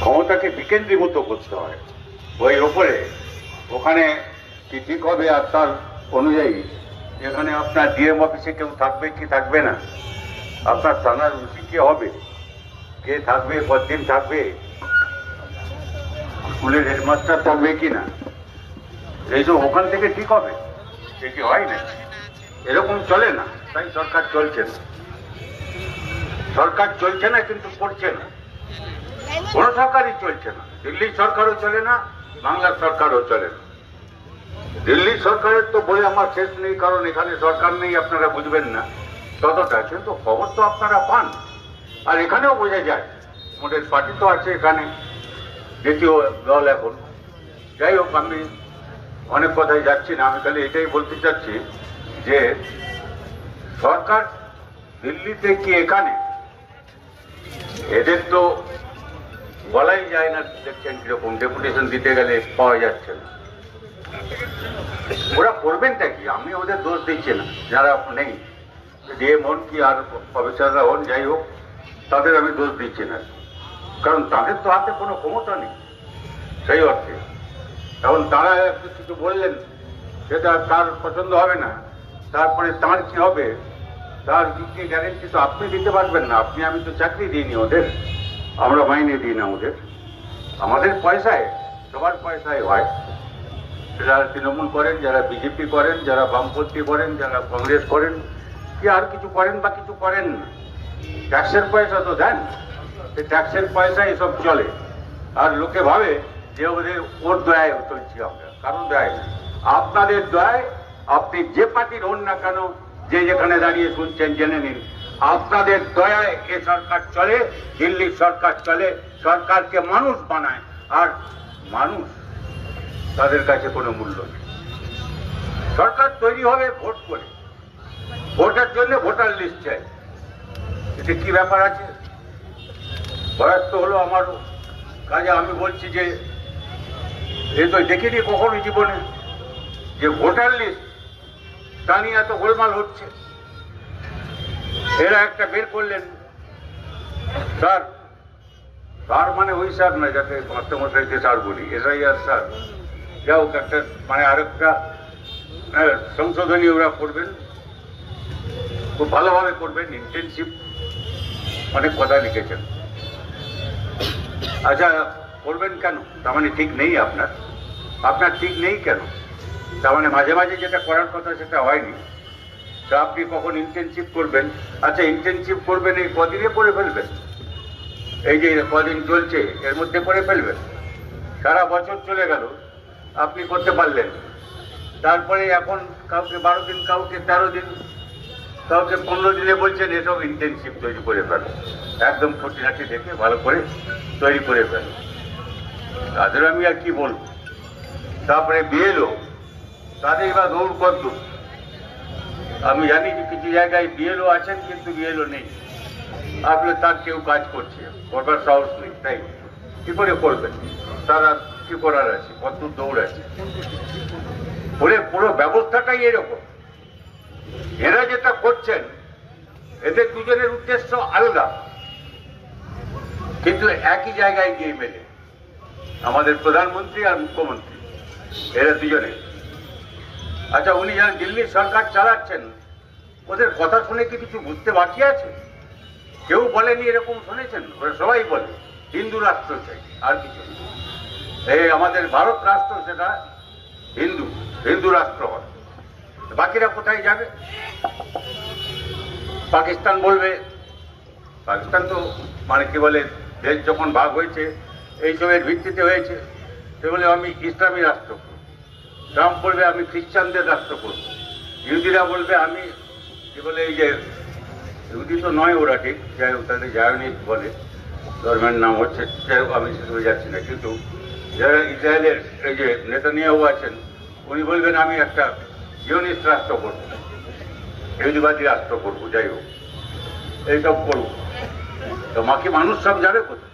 ক্ষমতাকে বিকেন্দ্রীভূত করতে হয়। ওই ওপরে, ওখানে কি ঠিক হবে আর তার অনুযায়ী, এখানে আপনার ডিএম অফিসে কেউ থাকবে কি থাকবে না? আপনার থানার রুচি কে হবে? কে থাকবে, কতদিন থাকবে? স্কুলের হেডমাস্টার থাকবে কি না? এইসব ওখান থেকে ঠিক হবে? সে কি হয় না? এরকম চলে না। তাই সরকার চলছে না। সরকার চলছে না, কিন্তু করছে না। কোন সরকারই চলছে না। দিল্লি সরকারও চলে না বাংলার সরকারও চলে না। দিল্লি সরকারের তো বলে আমার শেষ নেই, কারণ এখানে সরকার নেই, আপনারা বুঝবেন না। ততটা কিন্তু খবর তো আপনারা পান। আর এখানেও বোঝা যায় মোটের পার্টি তো আছে এখানে, দ্বিতীয় দল এখন। যাই হোক, আমি অনেক কথাই যাচ্ছি না, আমি খালি এটাই বলতে চাচ্ছি যে সরকার দিল্লিতে কি এখানে এদের তো বলাই যায় না দেখছেন কীরকম ডেপুটেশন দিতে গেলে পাওয়া যাচ্ছে না। ওরা করবেনটা কি? আমি ওদের দোষ দিচ্ছি না। যারা নেই ডিএম হন কি আর অফিসাররা হন, যাই হোক, তাদের আমি দোষ দিচ্ছি না। কারণ তাদের তো হাতে কোনো ক্ষমতা নেই। সেই অর্থে। এখন তারা কিছু বললেন, সেটা তার পছন্দ হবে না। তারপরে তার কি হবে? তার দিকে গ্যারেন্টি তো আপনি দিতে পারবেন না। আপনি, আমি তো চাকরি দিইনি ওদের। আমরা মাইনে দিই না ওদের। আমাদের পয়সায়, সবার পয়সায় হয়। যারা তৃণমূল করেন, যারা বিজেপি করেন, যারা বামপন্থী করেন, যারা কংগ্রেস করেন, কি আর কিছু করেন বা কিছু করেন? ট্যাক্সের পয়সা তো দেন। এই ট্যাক্সের পয়সা এসব চলে। আর লোকে ভাবে যে ওদের, ওর দয়ায় চলছি আমরা। কারণ দয়ায় আপনাদের দয়ায় আপনি যে পার্টির হন না কেন যে যেখানে দাঁড়িয়ে শুনছেন, জেনে নিন। আপনাদের দয়ায় এ সরকার চলে, দিল্লির সরকার চলে, সরকারকে মানুষ বানায়, আর মানুষ তাদের কাছে কোনো মূল্য নেই। সরকার তৈরি হবে ভোট করে। ভোটের জন্য ভোটার লিস্ট চাই। এতে কি ব্যাপার আছে? বয়স তো হলো আমার কাজে আমি বলছি যে, এ তো দেখিনি কখনো জীবনে যে ভোটার লিস্ট তা নিয়ে এত গোলমাল হচ্ছে। এরা একটা বের করলেন। স্যার স্যার মানে ওই স্যার না যাতে মাস্টারমশাইকে স্যার বলি এসআই আর স্যার। যা হোক, একটা মানে আরেকটা সংশোধনী ওরা করবেন। খুব ভালোভাবে করবেন, ইন্টেনসিভ অনেক কথা লিখেছেন। আচ্ছা করবেন কেন? তার মানে ঠিক নেই আপনার। আপনার ঠিক নেই কেন? তার মানে মাঝে মাঝে যেটা করার কথা সেটা হয়নি। তা আপনি কখন ইন্টেনসিভ করবেন? আচ্ছা ইন্টেনসিভ করবেন এই কদিনে করে ফেলবেন? এই যে কদিন চলছে, এর মধ্যে করে ফেলবেন? সারা বছর চলে গেল, আপনি করতে পারলেন। তারপরে এখন কাউকে বারো দিন, কাউকে তেরো দিন, কাউকে পনেরো দিনে বলছেন, এসব ইন্টেনসিভ তৈরি করে ফেলো। একদম খুঁটিনাটি দেখে ভালো করে তৈরি করে ফেলো। তাদের আমি আর কি বলব? তারপরে বিএলও তাদের এবার দৌড় কত আমি জানি যে কিছু জায়গায় বিএলও আছেন, কিন্তু বিএলও নেই। আসলে তার কেউ কাজ করছে করবার সাহস নেই, তাই। কি করে করবেন তারা কি করার আছে? কত দৌড় আছে? পুরো পুরো ব্যবস্থাটাই এরকম। এরা যেটা করছেন, এদের দুজনের উদ্দেশ্য আলাদা। কিন্তু একই জায়গায় গিয়ে মেলে। আমাদের প্রধানমন্ত্রী আর মুখ্যমন্ত্রী, এরা দুজনে। আচ্ছা উনি যারা দিল্লির সরকার চালাচ্ছেন। ওদের কথা শুনে কি কিছু বুঝতে বাকি আছে? কেউ বলেনি এরকম শুনেছেন? ওরা সবাই বলে, হিন্দু রাষ্ট্র চাই, আর কিছু। এই আমাদের ভারত রাষ্ট্র সেটা হিন্দু হিন্দু রাষ্ট্র হয়। বাকিরা কোথায় যাবে? পাকিস্তান বলবে। পাকিস্তান তো মানে কি বলে, দেশ যখন ভাগ হয়েছে, এইসবের ভিত্তিতে হয়েছে। সে বলে, আমি ইসলামী রাষ্ট্র। ট্রাম্প বলবে, আমি খ্রিস্টানদের রাষ্ট্র করব। ইহুদিরা বলবে, আমি কি বলে, এই যে ইহুদি তো নয় ওরা ঠিক, যাই হোক, তাদের জায়নিক বলে, ধর্মের নাম হচ্ছে, যাই হোক, আমি সেসবে যাচ্ছি না, কিন্তু যারা ইসরায়েলের এই যে নেতানিয়াহু আছেন, উনি বলবেন, আমি একটা ইউনিস্ট রাষ্ট্র করব, ইহুদিবাদী রাষ্ট্র করব, যাই হোক, এইসব করব। তো বাকি মানুষ সব যাবে কোথায়?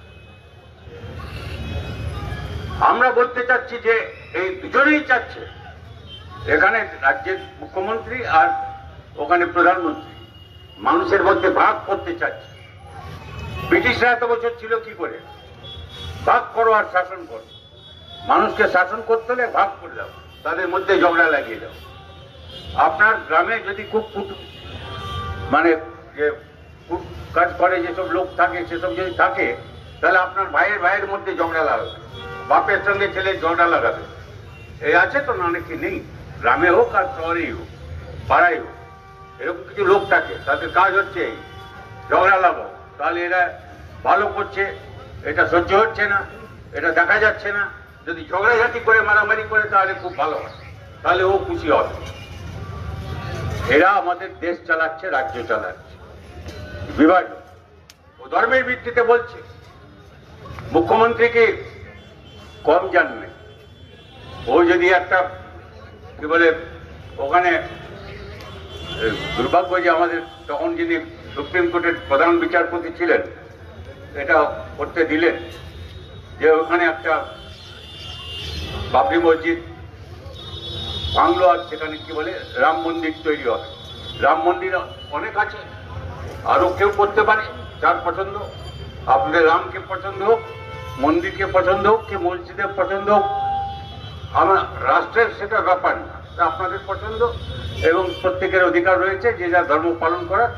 আমরা বলতে চাচ্ছি যে এই দুজনেই চাচ্ছে। এখানে রাজ্যের মুখ্যমন্ত্রী আর ওখানে প্রধানমন্ত্রী। মানুষের মধ্যে ভাগ করতে চাচ্ছে। ব্রিটিশরা এত বছর ছিল কি করে? ভাগ করো আর শাসন করো। মানুষকে শাসন করতে হলে ভাগ করে দাও। তাদের মধ্যে ঝগড়া লাগিয়ে দাও। আপনার গ্রামে যদি খুব কুট- মানে যে কুট কাজ করে, যেসব লোক থাকে, সেসব যদি থাকে, তাহলে আপনার ভাইয়ের ভাইয়ের মধ্যে ঝগড়া লাগাবে। বাপের সঙ্গে ছেলে ঝগড়া লাগাবে। এই আছে তো না নাকি নেই। গ্রামে হোক আর শহরেই হোক, পাড়ায় হোক, এরকম কিছু লোক থাকে, তাদের কাজ হচ্ছে এই, ঝগড়া তাহলে এরা ভালো করছে, এটা সহ্য হচ্ছে না, এটা দেখা যাচ্ছে না। যদি ঝগড়াঝাটি করে, মারামারি করে, তাহলে খুব ভালো হয়। তাহলে ও খুশি হবে। এরা আমাদের দেশ চালাচ্ছে, রাজ্য চালাচ্ছে। বিভাজন। ও ধর্মের ভিত্তিতে বলছে। মুখ্যমন্ত্রীকে কম জানবে ও যদি একটা, কি বলে, ওখানে দুর্ভাগ্য যে আমাদের তখন যিনি সুপ্রিম কোর্টের প্রধান বিচারপতি ছিলেন, এটা করতে দিলেন, যে ওখানে একটা বাবরি মসজিদ বাংলো আর সেখানে কি বলে, রাম মন্দির তৈরি হবে। রাম মন্দির অনেক আছে, আরও কেউ করতে পারে, যার পছন্দ আপনাদের রামকে পছন্দ হোক, মন্দিরকে পছন্দ হোক, কি মসজিদের পছন্দ হোক আমার রাষ্ট্রের সেটা ব্যাপার না আপনাদের পছন্দ এবং প্রত্যেকের অধিকার রয়েছে, যে যা ধর্ম পালন করার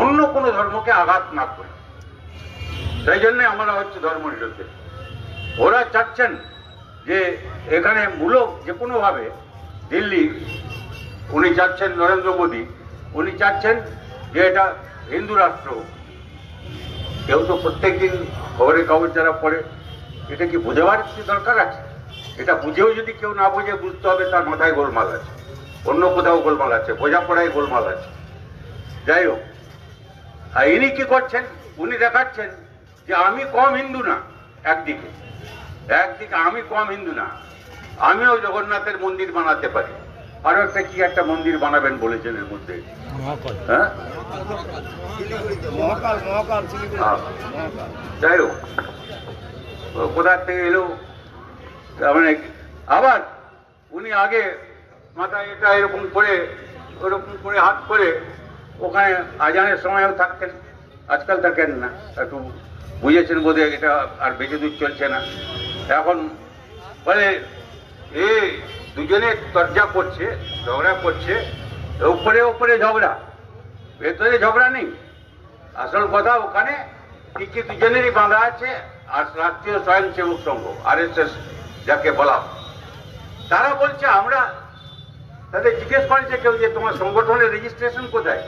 অন্য কোনো ধর্মকে আঘাত না করে। সেই জন্য আমরা হচ্ছে ধর্ম নিরপেক্ষ। ওরা চাচ্ছেন যে এখানে মূলক যে কোনোভাবে দিল্লি, উনি চাচ্ছেন নরেন্দ্র মোদী, উনি চাচ্ছেন যে এটা হিন্দু রাষ্ট্র। কেউ তো প্রত্যেকদিন খবরের কাগজ যারা পড়ে, এটা কি বোঝাবার কি দরকার আছে? এটা বুঝেও যদি কেউ না বুঝে বুঝতে হবে তার মাথায় গোলমাল আছে। অন্য কোথাও গোলমাল আছে বোঝাপড়ায় গোলমাল আছে। যাই হোক আর ইনি কি করছেন? উনি দেখাচ্ছেন যে আমি কম হিন্দু না একদিকে। একদিকে আমি কম হিন্দু না। আমিও জগন্নাথের মন্দির বানাতে পারি। আরও একটা কি একটা মন্দির বানাবেন বলেছেন এর মধ্যে? হ্যাঁ? হ্যাঁ। যাই হোক ও কোথা থেকে এলো? মানে আবার উনি আগে মাথায় এটা এরকম করে, ওরকম করে হাত করে ওখানে আজানের সময়ও থাকতেন। আজকাল থাকেন না। একটু বুঝেছেন বোধহয় এটা আর বেশি দূর চলছে না। এখন বলে, এ, দুজনে তর্জা করছে, ঝগড়া করছে উপরে উপরে ঝগড়া, ভেতরে ঝগড়া নেই। আসল কথা ওখানে কি কি দুজনেরই বাঁধা আছে, আর রাষ্ট্রীয় স্বয়ংসেবক সংঘ আর যাকে বলা তারা বলছে, আমরা তাদের জিজ্ঞেস করেছে কেউ যে তোমার সংগঠনের রেজিস্ট্রেশন কোথায়?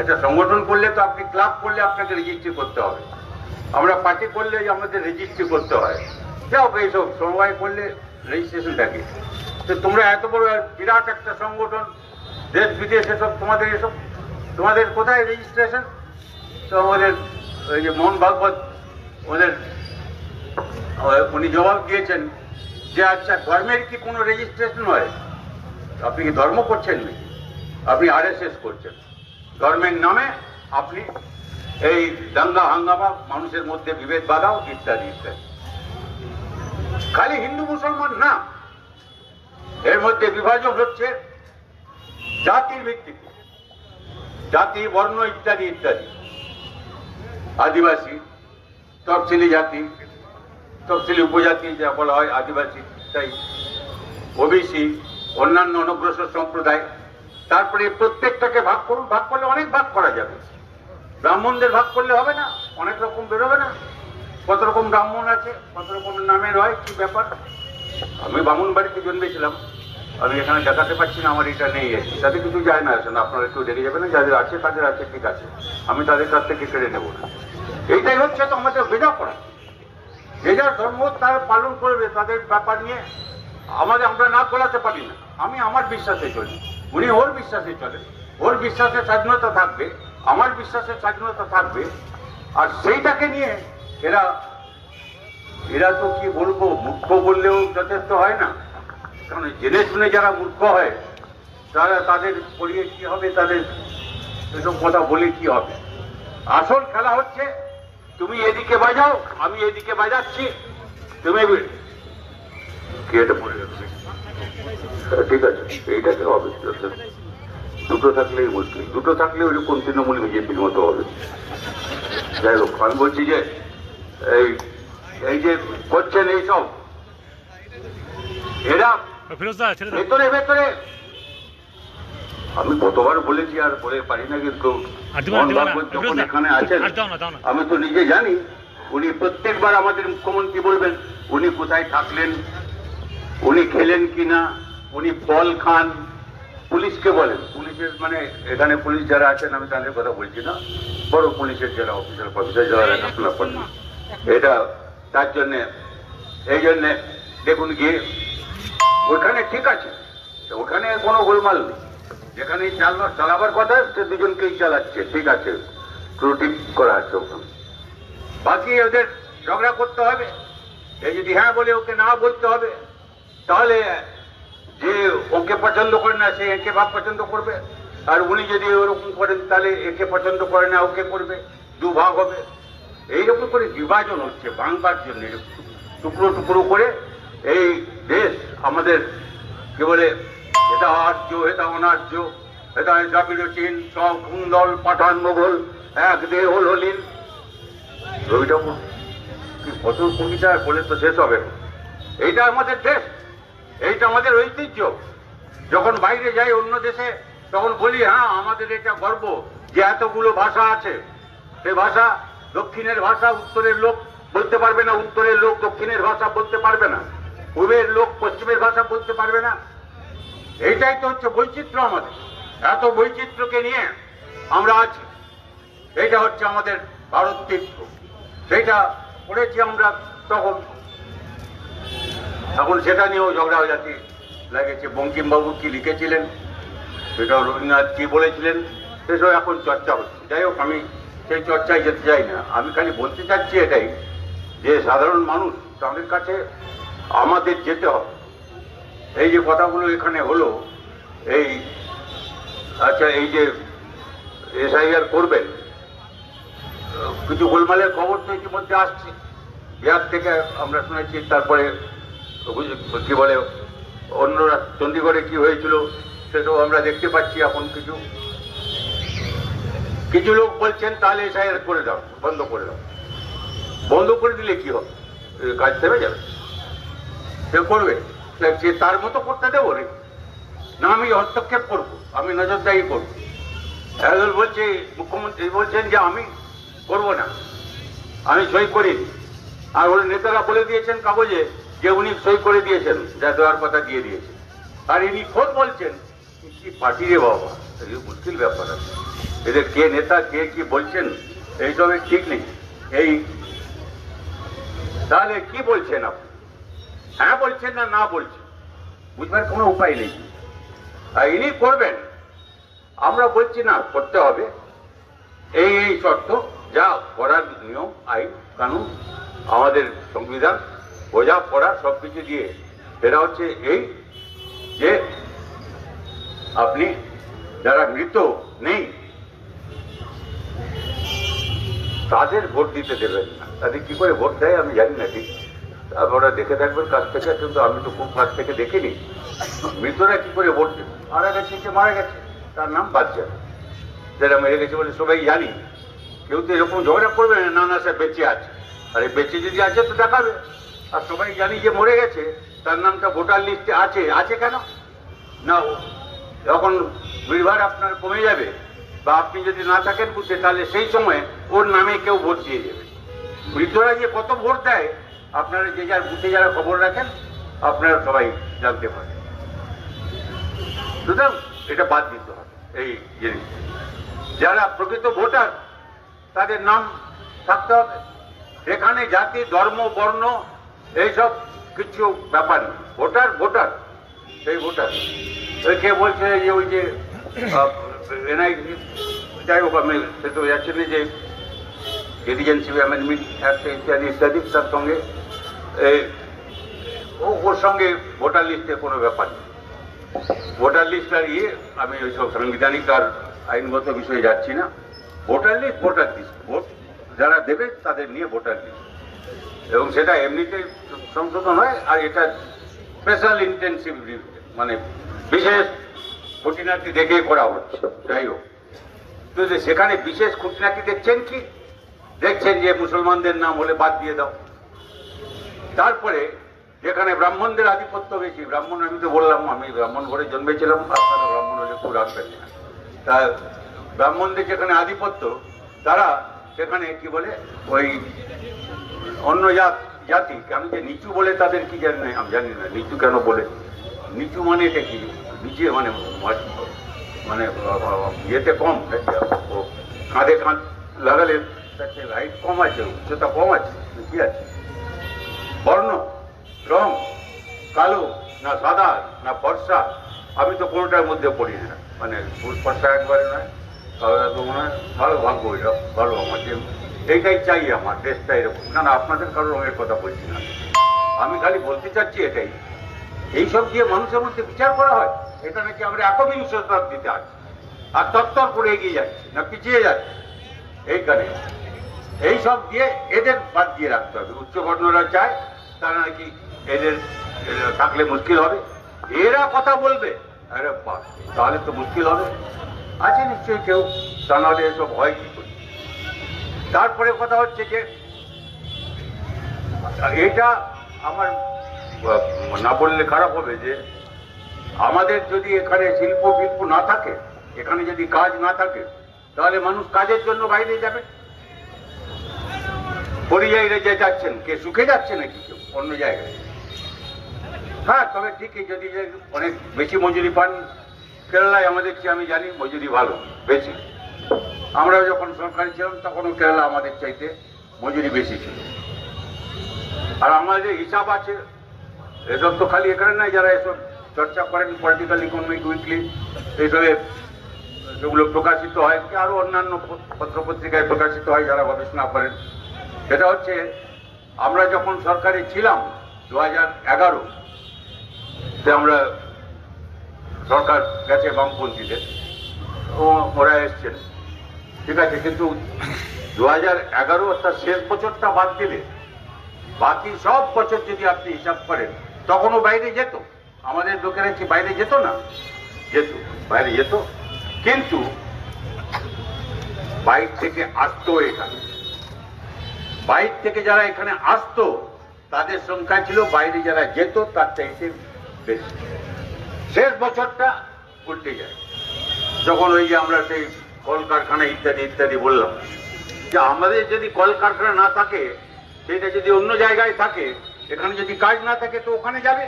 একটা সংগঠন করলে তো আপনি ক্লাব করলে আপনাকে রেজিস্ট্রি করতে হবে। আমরা পার্টি করলে আমাদের রেজিস্ট্রি করতে হয়। যাও এইসব সমবায় করলে রেজিস্ট্রেশন থাকে। তো তোমরা এত বড় বিরাট একটা সংগঠন, দেশ, বিদেশ, এসব তোমাদের এসব তোমাদের কোথায় রেজিস্ট্রেশন তো আমাদের ওই যে মোহন ভাগবত, ওদের উনি জবাব দিয়েছেন যে আচ্ছা ধর্মের কি কোনো রেজিস্ট্রেশন হয়? আপনি কি ধর্ম করছেন নাকি? আপনি আরএসএস করছেন। ধর্মের নামে আপনি এই দাঙ্গা, হাঙ্গামা, মানুষের মধ্যে বিভেদ বাধাও ইত্যাদি ইত্যাদি। খালি হিন্দু, মুসলমান না। এর মধ্যে বিভাজন হচ্ছে জাতির ভিত্তিতে। জাতি, বর্ণ ইত্যাদি ইত্যাদি। আদিবাসী, তফসিলি জাতি তফসিলি উপজাতি যা বলা হয় আদিবাসী, তাই ওবিসি, অন্যান্য অনগ্রসর সম্প্রদায়, তারপরে প্রত্যেকটাকে ভাগ করুন, ভাগ করলে অনেক ভাগ করা যাবে। ব্রাহ্মণদের ভাগ করলে হবে না, অনেক রকম বেরোবে না। কত রকম ব্রাহ্মণ আছে, কত রকম নামের হয়, কি ব্যাপার? আমি বামুন বাড়িতে জন্মেছিলাম, আমি এখানে দেখাতে পারছি না, আমার এটা নেই। আছে তাতে কিছু যায় না আসলে আপনারা একটু দেখে যাবেন না, যাদের আছে, তাদের আছে, ঠিক আছে। আমি তাদের কাছ থেকে কেড়ে নেব না। এইটাই হচ্ছে তো আমাদের বেজা পড়া। যে যার ধর্ম তারা পালন করবে তাদের ব্যাপার নিয়ে। আমাদের আমরা না গোলাতে পারি না। আমি আমার বিশ্বাসে চলি। উনি ওর বিশ্বাসে চলে। ওর বিশ্বাসের স্বাধীনতা থাকবে। আমার বিশ্বাসের স্বাধীনতা থাকবে। আর সেইটাকে নিয়ে এরা এরা তো কি বলব, মূর্খ বললেও যথেষ্ট হয় না। কারণ জেনে শুনে যারা মূর্খ হয়, তারা তাদের পড়িয়ে কি হবে, তাদের এসব কথা বলে কি হবে? আসল খেলা হচ্ছে তুমি এদিকে বাজাও আমি এদিকে বাজাচ্ছি। তুমি এটা পড়ে যাচ্ছে ঠিক আছে এইটাকে হবে দুটো থাকলেই মুশকিল দুটো থাকলে ওইরকম তৃণমূল বিজেপির মতো হবে। যাই হোক আমি বলছি যে এই এই যে করছেন এইসব এরা ভেতরে ভেতরে। আমি কতবার বলেছি আর বলে পারি না কিন্তু যখন এখানে আছেন। আমি তো নিজে জানি উনি প্রত্যেকবার আমাদের মুখ্যমন্ত্রী বলবেন উনি কোথায় থাকলেন উনি খেলেন কিনা উনি ফল খান পুলিশকে বলেন। পুলিশের মানে এখানে পুলিশ যারা আছেন আমি তাদের কথা বলছি না বড় পুলিশের যারা অফিসার অফিসার যারা লেখাপড়া করেন এটা তার জন্যে এই জন্যে দেখুন গিয়ে ওখানে ঠিক আছে ওখানে কোনো গোলমাল নেই। যেখানে চালানো চালাবার কথা, সে দুজনকেই চালাচ্ছে। ঠিক আছে ত্রুটি করা আছে বাকি ওদের ঝগড়া করতে হবে। এই যদি হ্যাঁ বলে ওকে না বলতে হবে, তাহলে যে ওকে পছন্দ করে না, সে একে ভাব পছন্দ করবে। আর উনি যদি ওরকম করেন, তাহলে একে পছন্দ করে না, ওকে করবে। দু ভাগ হবে। এইরকম করে বিভাজন হচ্ছে বাংলার জন্য টুকরো টুকরো করে এই দেশ আমাদের, কি বলে এটা আর্য, এটা অনার্য, এটা দ্রাবিড় চীন সব কুন্দল, পাঠান মোগল এক দেহ হলিন রবি কত কবিতা বলে তো শেষ হবে এইটা আমাদের দেশ, এইটা আমাদের ঐতিহ্য। যখন বাইরে যাই অন্য দেশে, তখন বলি হ্যাঁ আমাদের এটা গর্ব যে এতগুলো ভাষা আছে। সে ভাষা দক্ষিণের ভাষা, উত্তরের লোক বলতে পারবে না, উত্তরের লোক দক্ষিণের ভাষা বলতে পারবে না। পূর্বের লোক পশ্চিমের ভাষা বলতে পারবে না। এইটাই তো হচ্ছে বৈচিত্র্য আমাদের। এত বৈচিত্র্যকে নিয়ে আমরা আছি। এইটা হচ্ছে আমাদের ভারত তীর্থ। সেটা পড়েছি আমরা তখন। এখন সেটা নিয়েও ঝগড়া হয়ে যাচ্ছে লেগেছে। বঙ্কিমবাবু কি লিখেছিলেন? সেটাও রবীন্দ্রনাথ কি বলেছিলেন? সেসব এখন চর্চা হচ্ছে। যাই হোক, আমি সেই চর্চায় যেতে চাই না। আমি খালি বলতে চাচ্ছি এটাই যে সাধারণ মানুষ তাদের কাছে আমাদের যেতে হবে। এই যে কথাগুলো এখানে হলো, এই আচ্ছা এই যে এসআইআর করবেন, কিছু গোলমালের খবর তো ইতিমধ্যে আসছে। বিহার থেকে আমরা শুনেছি, তারপরে কি বলে, অন্যরা চণ্ডীগড়ে কি হয়েছিল, সেটাও আমরা দেখতে পাচ্ছি এখন কিছু। কিছু লোক বলছেন, তাহলে এসআইআর করে দাও, বন্ধ করে দাও। বন্ধ করে দিলে কি হবে? কাজ থেমে যাবে। সে করবে। সে তার মতো করতে দেবো রে। না, আমি হস্তক্ষেপ করব, আমি নজরদারি করব। একজন বলছে, মুখ্যমন্ত্রী বলছেন যে আমি করব না, আমি সই করি আর ওর নেতারা বলে দিয়েছেন কাগজে যে উনি সই করে দিয়েছেন, যা দেওয়ার কথা দিয়ে দিয়েছেন। আর ইনি খোদ বলছেন, কি পার্টি রে বাবা মুশকিল ব্যাপার আছে। এদের কে নেতা, কে কি বলছেন এইসবের ঠিক নেই। এই, তাহলে কি বলছেন আপনি? হ্যাঁ বলছেন না না বলছেন, বুঝবার কোনো উপায় নেই। আর ইনি করবেন, আমরা বলছি না, করতে হবে। এই এই শর্ত, যা করার নিয়ম, আইন, কানুন, আমাদের সংবিধান, বোঝা পড়া সব কিছু দিয়ে, সেটা হচ্ছে এই যে আপনি যারা মৃত নেই, তাদের ভোট দিতে দেবেন না। তাদের কি করে ভোট দেয় আমি জানি না ঠিক। আপনারা দেখে থাকবেন কাছ থেকে, কিন্তু আমি তো খুব কাছ থেকে দেখিনি। মৃতরা কি করে ভোট দেবে মারা গেছে, সে মারা গেছে। তার নাম বাদ যাবে যারা মেরে গেছে বলে সবাই জানি। কেউ তো এরকম ঝগড়া করবে না না না সে বেঁচে আছে। আরে বেঁচে যদি আছে তো দেখাবে। আর সবাই জানি যে মরে গেছে, তার নামটা ভোটার লিস্টে আছে। আছে কেন? না যখন ভিড়ভাড় আপনার কমে যাবে, বা আপনি যদি না থাকেন বুঝতে, তাহলে সেই সময় ওর নামে কেউ ভোট দিয়ে দেবে। মৃতরা যে কত ভোট দেয় আপনারা যে যার বুথে যারা খবর রাখেন, আপনারা সবাই জানতে পারেন। সুতরাং এটা বাদ দিতে হবে, এই জিনিস যারা প্রকৃত ভোটার, তাদের নাম থাকতে হবে। এখানে জাতি, ধর্ম, বর্ণ, এইসব কিছু ব্যাপার নেই। ভোটার ভোটার, সেই ভোটার। ওই কে বলছে যে ওই যে এনআই যাই হোক আমি সে তো যাচ্ছে যে সিটিজেনশিপ অ্যামেন্ডমেন্ট অ্যাক্ট ইত্যাদি ইত্যাদি তার সঙ্গে ও, ওর সঙ্গে ভোটার লিস্টে কোনো ব্যাপার নেই। ভোটার লিস্ট আর ইয়ে আমি ওইসব সাংবিধানিক আর আইনগত বিষয়ে যাচ্ছি না। Voter list voter list vote যারা দেবে, তাদের নিয়ে ভোটার লিস্ট এবং সেটা এমনিতে সংশোধন হয়, আর এটা স্পেশাল ইন্টেন্সিভ মানে বিশেষ খুঁটিনাটি দেখে করা হচ্ছে। যাই হোক। তো সেখানে বিশেষ খুঁটিনাটি দেখছেন কি? দেখছেন যে মুসলমানদের নাম হলে বাদ দিয়ে দাও। তারপরে যেখানে ব্রাহ্মণদের আধিপত্য বেশি, ব্রাহ্মণ আমি তো বললাম, আমি ব্রাহ্মণ ঘরে জন্মেছিলাম আপনারা ব্রাহ্মণ হলে খুব রাখবেন তা ব্রাহ্মণদের যেখানে আধিপত্য, তারা সেখানে কি বলে, ওই অন্য জাত জাতি আমি যে নিচু বলে তাদের কি জানি না, আমি জানি না, নিচু কেন বলে? নিচু মানে এটা কি? নিচে মানে মানে ইয়েতে কম কাঁধে কাঁধ লাগালে হাইট কম আছে, উচ্চতা কম আছে কি আছে? বর্ণ, রং, কালো, না সাদা, না ফর্সা, আমি তো কোনোটার মধ্যে পড়ি না। মানে ফর্সা একবারে নয়, কালো তো মনে হয়, ভালো ভাগ্য এটা ভালো আমার এইটাই চাই আমার, ড্রেসটা এরকম। না না, আপনাদের কারও রঙের কথা বলছি না। আমি খালি বলতে চাচ্ছি এটাই। এইসব দিয়ে মানুষের মধ্যে বিচার করা হয়, এটা নাকি আমরা একবিংশ শতাব্দীতে আছি। আর তত্তর করে এগিয়ে যাচ্ছি, না পিছিয়ে যাচ্ছি। এইখানে এই সব দিয়ে এদের বাদ দিয়ে রাখতে হবে। উচ্চবর্ণরা চায়, তারা নাকি এদের থাকলে মুশকিল হবে। এরা কথা বলবে। আরে তাহলে তো মুশকিল হবে। আছে নিশ্চয়ই কেউ তা নাহলে এসব হয় কি করে? তারপরে কথা হচ্ছে যে এটা আমার না বললে খারাপ হবে যে, আমাদের যদি এখানে শিল্প বিল্প না থাকে, এখানে যদি কাজ না থাকে, তাহলে মানুষ কাজের জন্য বাইরে যাবে। পরিযায়ীরা যে যাচ্ছেন, কে সুখে যাচ্ছে নাকি কেউ? অন্য জায়গায়। হ্যাঁ তবে ঠিকই, যদি অনেক বেশি মজুরি পান, কেরালায় আমাদের চেয়ে আমি জানি মজুরি ভালো, বেশি। আমরা যখন সরকারি ছিলাম, তখনও কেরালা আমাদের চাইতে মজুরি বেশি ছিল। আর আমাদের হিসাব আছে, এসব তো খালি এখানে নাই, যারা এসব চর্চা করেন পলিটিক্যাল ইকোনমিক উইকলি এইসবে সেগুলো প্রকাশিত হয় কি আরও অন্যান্য পত্র পত্রিকায় প্রকাশিত হয়, যারা গবেষণা করেন। সেটা হচ্ছে, আমরা যখন সরকারে ছিলাম, দু হাজার এগারো আমরা সরকার গেছে বামপন্থীদের। ওরা এসছেন। ঠিক আছে, কিন্তু দু হাজার এগারো অর্থাৎ শেষ বছরটা বাদ দিলে, বাকি সব বছর যদি আপনি হিসাব করেন, তখনও বাইরে যেত। আমাদের লোকেরা কি বাইরে যেত না? যেত, বাইরে যেত। কিন্তু, বাইর থেকে আসতো এখানে বাইর থেকে যারা এখানে আসতো, তাদের সংখ্যা ছিল, বাইরে যারা যেত, তার চাইতে বেশি। শেষ বছরটা উল্টে যায়। যখন ওই যে আমরা সেই কলকারখানা ইত্যাদি ইত্যাদি বললাম, যে আমাদের যদি কলকারখানা না থাকে, সেটা যদি অন্য জায়গায় থাকে, এখানে যদি কাজ না থাকে, তো ওখানে যাবে।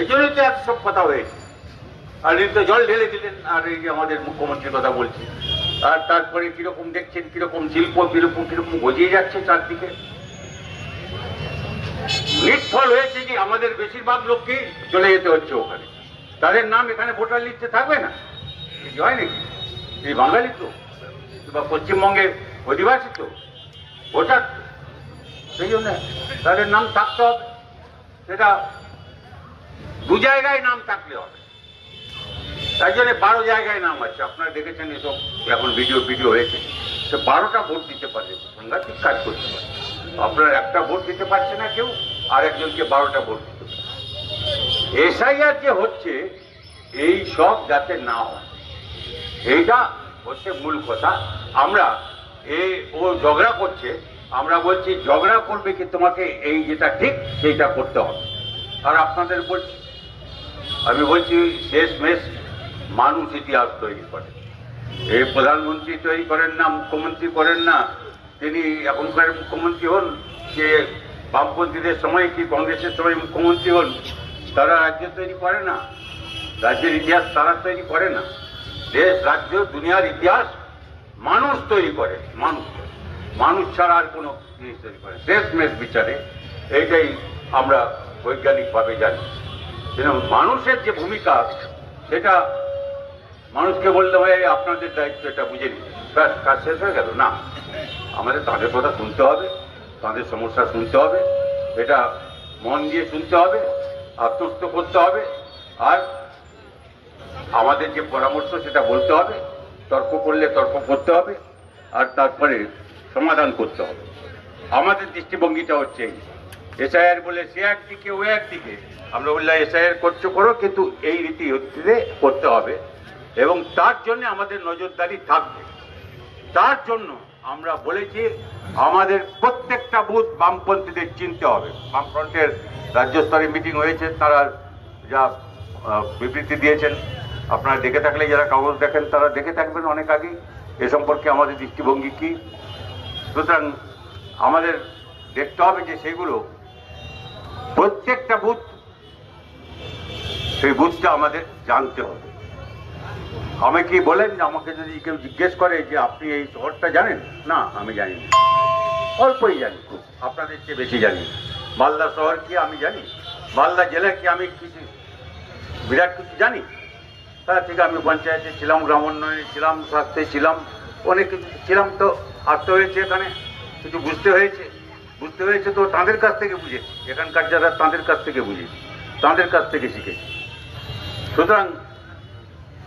এই জন্যই তো এত সব কথা হয়েছে। আর তো জল ঢেলে দিলেন, আর এই যে আমাদের মুখ্যমন্ত্রীর কথা বলছি। আর তারপরে কীরকম দেখছেন, কীরকম শিল্প, কীরকম কীরকম গজিয়ে যাচ্ছে চারদিকে? নিষ্ফল হয়েছে কি আমাদের বেশিরভাগ লোককে চলে যেতে হচ্ছে ওখানে। তাদের নাম এখানে ভোটার লিস্টে থাকবে না? হয় নাকি? এই বাঙালি তো? বা পশ্চিমবঙ্গের অধিবাসী তো? ভোটার সেই জন্য তাদের নাম থাকতে হবে। সেটা দু জায়গায় নাম থাকলে হবে। তাই জন্য বারো জায়গায় নাম আছে। আপনারা দেখেছেন এসব এখন ভিডিও ভিডিও হয়েছে। সে বারোটা ভোট দিতে পারে, সাংঘাতিক কাজ করতে পারে। আপনারা একটা ভোট দিতে পারছে না কেউ, আর একজনকে বারোটা ভোট দিতে পারে এসআইআর যে হচ্ছে, এই সব যাতে না হয়, এইটা হচ্ছে মূল কথা। আমরা এ ও ঝগড়া করছে, আমরা বলছি ঝগড়া করবে কি তোমাকে এই যেটা ঠিক, সেইটা করতে হবে। আর আপনাদের বলছি, আমি বলছি শেষ মেশ মানুষ ইতিহাস তৈরি করে। এই প্রধানমন্ত্রী তৈরি করেন না, মুখ্যমন্ত্রী করেন না, তিনি এখনকার মুখ্যমন্ত্রী হন যে বামপন্থীদের সময় কি কংগ্রেসের সময় মুখ্যমন্ত্রী হন, তারা রাজ্য তৈরি করে না। রাজ্যের ইতিহাস তারা তৈরি করে না। দেশ, রাজ্য, দুনিয়ার ইতিহাস মানুষ তৈরি করে, মানুষ। মানুষ ছাড়া আর কোনো জিনিস তৈরি করে শেষ মেশ বিচারে, এইটাই আমরা বৈজ্ঞানিকভাবে জানি। মানুষের যে ভূমিকা, সেটা মানুষকে বলতে ভাই আপনাদের দায়িত্ব এটা, বুঝে নিন। ব্যাস, কাজ শেষ হয়ে গেল। না, আমাদের তাদের কথা শুনতে হবে, তাদের সমস্যা শুনতে হবে, এটা মন দিয়ে শুনতে হবে, আত্মস্থ করতে হবে, আর আমাদের যে পরামর্শ, সেটা বলতে হবে, তর্ক করলে তর্ক করতে হবে, আর তারপরে সমাধান করতে হবে। আমাদের দৃষ্টিভঙ্গিটা হচ্ছে এসআইআর বলে সে একদিকে, ও একদিকে। আমরা বললাম, এসআইআর করছ করো, কিন্তু এই রীতি করতে হবে। এবং তার জন্য আমাদের নজরদারি থাকবে। তার জন্য আমরা বলেছি, আমাদের প্রত্যেকটা বুথ বামপন্থীদের চিনতে হবে। বামফ্রন্টের রাজ্য স্তরে মিটিং হয়েছে, তারা যা বিবৃতি দিয়েছেন। আপনারা দেখে থাকলে, যারা কাগজ দেখেন, তারা দেখে থাকবেন অনেক আগেই। এ সম্পর্কে আমাদের দৃষ্টিভঙ্গি কী? সুতরাং আমাদের দেখতে হবে যে সেগুলো প্রত্যেকটা বুথ, সেই বুথটা আমাদের জানতে হবে। আমি কি বলেন আমাকে যদি কেউ জিজ্ঞেস করে যে আপনি এই শহরটা জানেন? না আমি জানি না। অল্পই জানি আপনাদের চেয়ে বেশি জানি মালদা শহর কি আমি জানি? মালদা জেলা কি আমি কিছু বিরাট কিছু জানি? ঠিক আছে, আমি পঞ্চায়েতে ছিলাম গ্রাম উন্নয়নে ছিলাম স্বাস্থ্যে ছিলাম অনেক কিছু ছিলাম তো আসতে হয়েছে এখানে কিছু বুঝতে হয়েছে। বুঝতে হয়েছে তো তাঁদের কাছ থেকে বুঝেছি এখানকার যারা তাঁদের কাছ থেকে বুঝেছি তাঁদের কাছ থেকে শিখেছি। সুতরাং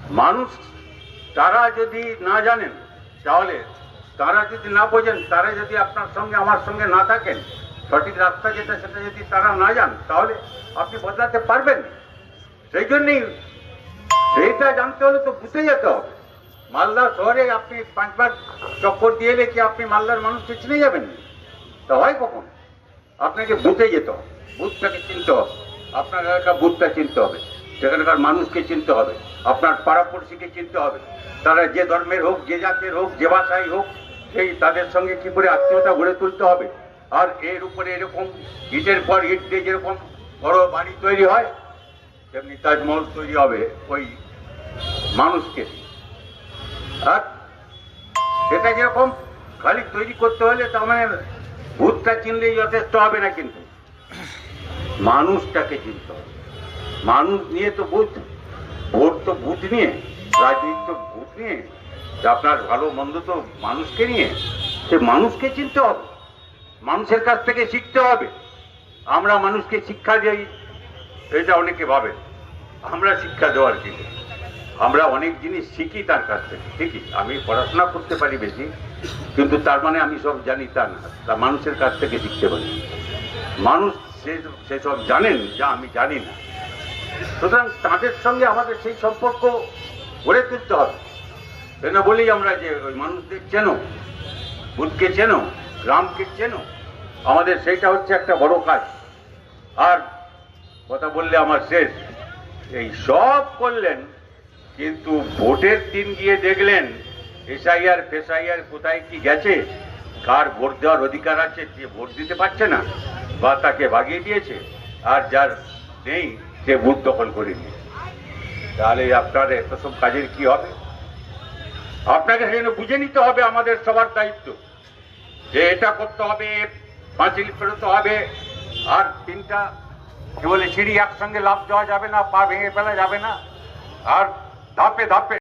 মানুষ, তারা যদি না জানেন, তাহলে তারা যদি না বোঝেন, তারা যদি আপনার সঙ্গে, আমার সঙ্গে না থাকেন, সঠিক রাস্তা যেটা, সেটা যদি তারা না যান তাহলে আপনি বদলাতে পারবেন। সেই জন্যই সেইটা জানতে হলে তো বুঝতে যেতে হবে। মালদা শহরে আপনি পাঁচবার চক্কর দিয়ে এলে কি আপনি মালদার মানুষকে চিনে যাবেন? তা হয় কখন? আপনাকে বুথে যেতে হবে। বুথটাকে চিনতে হবে। আপনার এলাকার বুথটা চিনতে হবে। সেখানকার মানুষকে চিনতে হবে, আপনার পাড়াপড়শিকে চিনতে হবে। তারা যে ধর্মের হোক, যে জাতের হোক, যে ভাষাই হোক, সেই তাদের সঙ্গে কি করে আত্মীয়তা গড়ে তুলতে হবে? আর এর উপরে এরকম ইটের পর ইট দিয়ে যেরকম বড় বাড়ি তৈরি হয়, তেমনি তাজমহল তৈরি হবে ওই মানুষকে। আর সেটা যেরকম খালি তৈরি করতে হলে তার মানে ভূতটা চিনলেই যথেষ্ট হবে না কিন্তু। মানুষটাকে চিনতে হবে। মানুষ নিয়ে তো ভূত ভোট তো ভূত নিয়ে, রাজনীতি তো ভূত নিয়ে আপনার ভালো মন্দ তো মানুষকে নিয়ে, সে মানুষকে চিনতে হবে, মানুষের কাছ থেকে শিখতে হবে। আমরা মানুষকে শিক্ষা দিই, এটা অনেকে ভাবে। আমরা শিক্ষা দেওয়ার কি? আমরা অনেক জিনিস শিখি তার কাছ থেকে, ঠিকই। আমি পড়াশোনা করতে পারি বেশি, কিন্তু তার মানে আমি সব জানি তা না, তা মানুষের কাছ থেকে শিখতে পারি। মানুষ সে সেসব জানেন, যা আমি জানি না। সুতরাং তাদের সঙ্গে আমাদের সেই সম্পর্ক গড়ে তুলতে হবে। কেন বলি আমরা যে ওই মানুষদের চেনো বুধকে চেনো গ্রামকে চেনো, আমাদের সেইটা হচ্ছে একটা বড় কাজ। আর কথা বললে আমার শেষ, এই সব করলেন, কিন্তু ভোটের দিন গিয়ে দেখলেন, এসআইআর, ফেসআইআর কোথায় কি গেছে, কার ভোট দেওয়ার অধিকার আছে, যে ভোট দিতে পারছে না, বা তাকে ভাগিয়ে দিয়েছে, আর যার নেই সে বুথ দখল করে নিয়ে তাহলে আপনার এত সব কাজের কি হবে? আপনাকে সেজন্য বুঝে নিতে হবে আমাদের সবার দায়িত্ব যে এটা করতে হবে পাঁচিল ফেরোতে হবে, আর তিনটা কি বলে, সিঁড়ি একসঙ্গে লাভ দেওয়া যাবে না, পা ভেঙে ফেলা যাবে না, আর ধাপে ধাপে